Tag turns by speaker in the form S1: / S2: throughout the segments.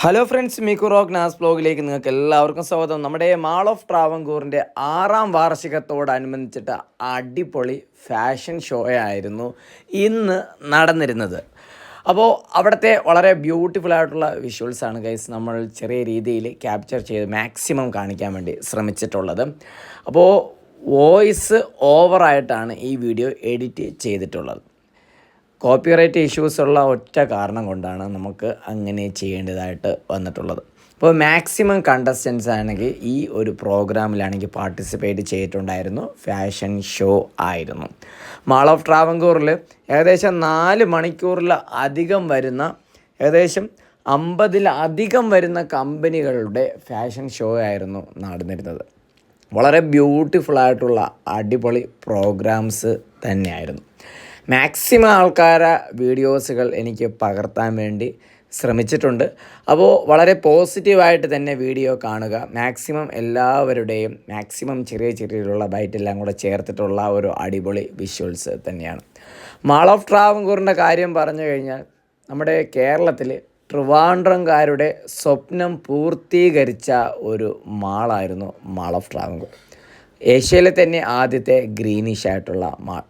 S1: Hello friends മിക്കു റോക്ക് നാസ് ബ്ലോഗിലേക്ക് നിങ്ങൾക്ക് എല്ലാവർക്കും സ്വാഗതം. നമ്മുടെ മാൾ ഓഫ് ട്രാവൻകൂറിന്റെ ആറാം വാർഷികത്തോടനുബന്ധിച്ചിട്ട് അടിപൊളി ഫാഷൻ ഷോ ആയിരുന്നു ഇന്ന് നടന്നിരുന്നത്. അപ്പോൾ അവിടുത്തെ വളരെ ബ്യൂട്ടിഫുൾ ആയിട്ടുള്ള വിഷ്വൽസാണ് ഗൈസ് നമ്മൾ ചെറിയ രീതിയിൽ ക്യാപ്ചർ ചെയ്ത് മാക്സിമം കാണിക്കാൻ വേണ്ടി ശ്രമിച്ചിട്ടുള്ളത്. അപ്പോൾ വോയിസ് ഓവറായിട്ടാണ് ഈ വീഡിയോ എഡിറ്റ് ചെയ്തിട്ടുള്ളത്. കോപ്പിറൈറ്റ് ഇഷ്യൂസ് ഉള്ള ഒറ്റ കാരണം കൊണ്ടാണ് നമുക്ക് അങ്ങനെ ചെയ്യേണ്ടതായിട്ട് വന്നിട്ടുള്ളത്. അപ്പോൾ മാക്സിമം കണ്ടസ്റ്റൻസ് ആണെങ്കിൽ ഈ ഒരു പ്രോഗ്രാമിലാണെങ്കിൽ പാർട്ടിസിപ്പേറ്റ് ചെയ്തിട്ടുണ്ടായിരുന്നു. ഫാഷൻ ഷോ ആയിരുന്നു. മാൾ ഓഫ് ട്രാവൻകൂറിൽ ഏകദേശം നാല് മണിക്കൂറിൽ അധികം വരുന്ന ഏകദേശം അമ്പതിലധികം വരുന്ന കമ്പനികളുടെ ഫാഷൻ ഷോ ആയിരുന്നു നടന്നിരുന്നത്. വളരെ ബ്യൂട്ടിഫുൾ ആയിട്ടുള്ള അടിപൊളി പ്രോഗ്രാംസ് തന്നെയായിരുന്നു. മാക്സിമം ആൾക്കാരെ വീഡിയോസുകൾ എനിക്ക് പകർത്താൻ വേണ്ടി ശ്രമിച്ചിട്ടുണ്ട്. അപ്പോൾ വളരെ പോസിറ്റീവായിട്ട് തന്നെ വീഡിയോ കാണുക. മാക്സിമം എല്ലാവരുടെയും മാക്സിമം ചെറിയ ചെറിയുള്ള ബൈറ്റെല്ലാം കൂടെ ചേർത്തിട്ടുള്ള ഒരു അടിപൊളി വിഷ്വൽസ് തന്നെയാണ്. മാൾ ഓഫ് ട്രാവൻകൂറിന്റെ കാര്യം പറഞ്ഞു കഴിഞ്ഞാൽ നമ്മുടെ കേരളത്തിൽ ട്രിവാൻഡ്രംകാരുടെ സ്വപ്നം പൂർത്തീകരിച്ച ഒരു മാളായിരുന്നു മാൾ ഓഫ് ട്രാവൻകൂർ. ഏഷ്യയിലെ തന്നെ ആദ്യത്തെ ഗ്രീനിഷ് ആയിട്ടുള്ള മാൾ.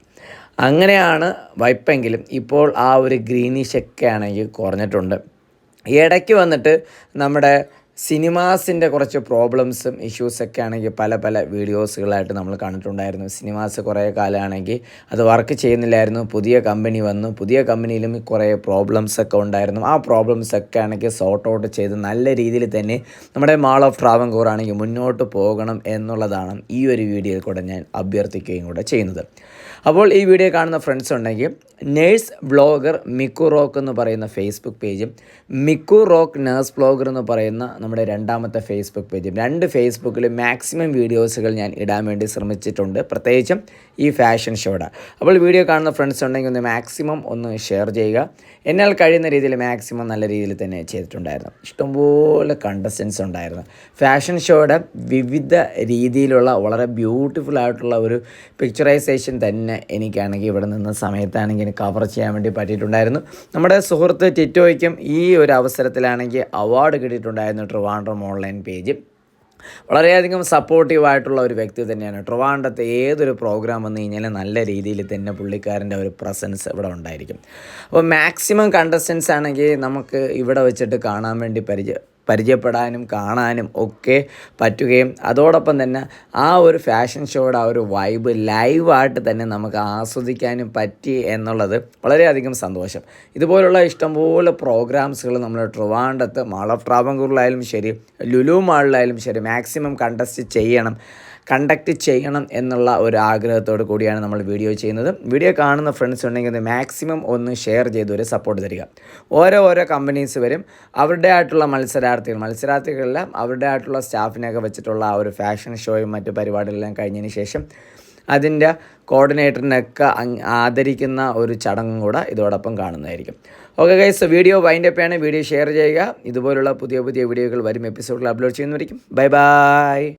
S1: അങ്ങനെയാണ് വൈപ്പെങ്കിലും ഇപ്പോൾ ആ ഒരു ഗ്രീനിഷൊക്കെ ആണെങ്കിൽ കുറഞ്ഞിട്ടുണ്ട്. ഇടയ്ക്ക് വന്നിട്ട് നമ്മുടെ സിനിമാസിന്റെ കുറച്ച് പ്രോബ്ലംസും ഇഷ്യൂസൊക്കെ ആണെങ്കിൽ പല പല വീഡിയോസുകളായിട്ട് നമ്മൾ കണ്ടിട്ടുണ്ടായിരുന്നു. സിനിമാസ് കുറേ കാലമാണെങ്കിൽ അത് വർക്ക് ചെയ്യുന്നില്ലായിരുന്നു. പുതിയ കമ്പനി വന്നു. പുതിയ കമ്പനിയിലും കുറേ പ്രോബ്ലംസ് ഒക്കെ ഉണ്ടായിരുന്നു. ആ പ്രോബ്ലംസ് ഒക്കെ ആണെങ്കിൽ സോർട്ട് ഔട്ട് ചെയ്ത് നല്ല രീതിയിൽ തന്നെ നമ്മുടെ മാൾ ഓഫ് ട്രാവൻകൂർ ആണെങ്കിൽ മുന്നോട്ട് പോകണം എന്നുള്ളതാണ് ഈ ഒരു വീഡിയോയിൽ കൂടെ ഞാൻ അഭ്യർത്ഥിക്കുകയും കൂടെ ചെയ്യുന്നത്. അപ്പോൾ ഈ വീഡിയോ കാണുന്ന ഫ്രണ്ട്സ് ഉണ്ടെങ്കിൽ നേഴ്സ് ബ്ലോഗർ മിക്കു റോക്ക് എന്ന് പറയുന്ന ഫേസ്ബുക്ക് പേജും മിക്കു റോക്ക് നേഴ്സ് ബ്ലോഗർ എന്ന് പറയുന്ന നമ്മുടെ രണ്ടാമത്തെ ഫേസ്ബുക്ക് പേജും. രണ്ട് ഫേസ്ബുക്കിൽ മാക്സിമം വീഡിയോസുകൾ ഞാൻ ഇടാൻ വേണ്ടി ശ്രമിച്ചിട്ടുണ്ട്. പ്രത്യേകിച്ചും ഈ ഫാഷൻ ഷോയുടെ അപ്പോൾ വീഡിയോ കാണുന്ന ഫ്രണ്ട്സ് ഉണ്ടെങ്കിൽ ഒന്ന് മാക്സിമം ഒന്ന് ഷെയർ ചെയ്യുക. എന്നാൽ കഴിയുന്ന രീതിയിൽ മാക്സിമം നല്ല രീതിയിൽ തന്നെ ചെയ്തിട്ടുണ്ടായിരുന്നു. ഇഷ്ടംപോലെ കണ്ടസ്റ്റൻസ് ഉണ്ടായിരുന്നു. ഫാഷൻ ഷോയുടെ വിവിധ രീതിയിലുള്ള വളരെ ബ്യൂട്ടിഫുൾ ആയിട്ടുള്ള ഒരു പിക്ചറൈസേഷൻ തന്നെ എനിക്കാണെങ്കിൽ ഇവിടെ നിന്ന സമയത്താണെങ്കിൽ കവർ ചെയ്യാൻ വേണ്ടി പറ്റിയിട്ടുണ്ടായിരുന്നു. നമ്മുടെ സുഹൃത്ത് ടിറ്റോയ്ക്കും ഈ ഒരു അവസരത്തിലാണെങ്കിൽ അവാർഡ് കിട്ടിയിട്ടുണ്ടായിരുന്നു. Trivandrum online page. വളരെയധികം സപ്പോർട്ടീവായിട്ടുള്ള ഒരു വ്യക്തി തന്നെയാണ്. ട്രിവാൻഡ്രത്തെ ഏതൊരു പ്രോഗ്രാം വന്നു കഴിഞ്ഞാൽ നല്ല രീതിയിൽ തന്നെ പുള്ളിക്കാരന്റെ ഒരു പ്രസൻസ് ഇവിടെ ഉണ്ടായിരിക്കും. അപ്പോൾ മാക്സിമം കണ്ടസ്റ്റൻസ് ആണെങ്കിൽ നമുക്ക് ഇവിടെ വെച്ചിട്ട് കാണാൻ വേണ്ടി പരിചയം പരിചയപ്പെടാനും കാണാനും ഒക്കെ പറ്റുകയും അതോടൊപ്പം തന്നെ ആ ഒരു ഫാഷൻ ഷോയുടെ ആ ഒരു വൈബ് ലൈവായിട്ട് തന്നെ നമുക്ക് ആസ്വദിക്കാനും പറ്റി എന്നുള്ളത് വളരെയധികം സന്തോഷം. ഇതുപോലുള്ള ഇഷ്ടംപോലെ പ്രോഗ്രാംസുകൾ നമ്മൾ ട്രിവാൻഡത്ത് മാൾ ഓഫ് ട്രാവൻകൂറിലായാലും ശരി ലുലു മാളിലായാലും ശരി മാക്സിമം കണ്ടസ്റ്റ് ചെയ്യണം. കണ്ടക്ട് ചെയ്യണം എന്നുള്ള ഒരു ആഗ്രഹത്തോട് കൂടിയാണ് നമ്മൾ വീഡിയോ ചെയ്യുന്നത്. വീഡിയോ കാണുന്ന ഫ്രണ്ട്സ് ഉണ്ടെങ്കിൽ അത് മാക്സിമം ഒന്ന് ഷെയർ ചെയ്ത് ഒരു സപ്പോർട്ട് തരിക. ഓരോ ഓരോ കമ്പനീസ് വരും. അവരുടെ ആയിട്ടുള്ള മത്സരാർത്ഥികൾ മത്സരാർത്ഥികളെല്ലാം അവരുടെ ആയിട്ടുള്ള സ്റ്റാഫിനെയൊക്കെ വെച്ചിട്ടുള്ള ആ ഒരു ഫാഷൻ ഷോയും മറ്റു പരിപാടികളെല്ലാം കഴിഞ്ഞതിന് ശേഷം അതിന്റെ കോർഡിനേറ്ററിനൊക്കെ ആദരിക്കുന്ന ഒരു ചടങ്ങും കൂടെ ഇതോടൊപ്പം കാണുന്നതായിരിക്കും. Okay guys video wind up ആണ് വീഡിയോ ഷെയർ ചെയ്യുക. ഇതുപോലുള്ള പുതിയ പുതിയ വീഡിയോകൾ വരും. എപ്പിസോഡിൽ അപ്ലോഡ് ചെയ്യുന്നവരിക്കും ബൈ ബൈ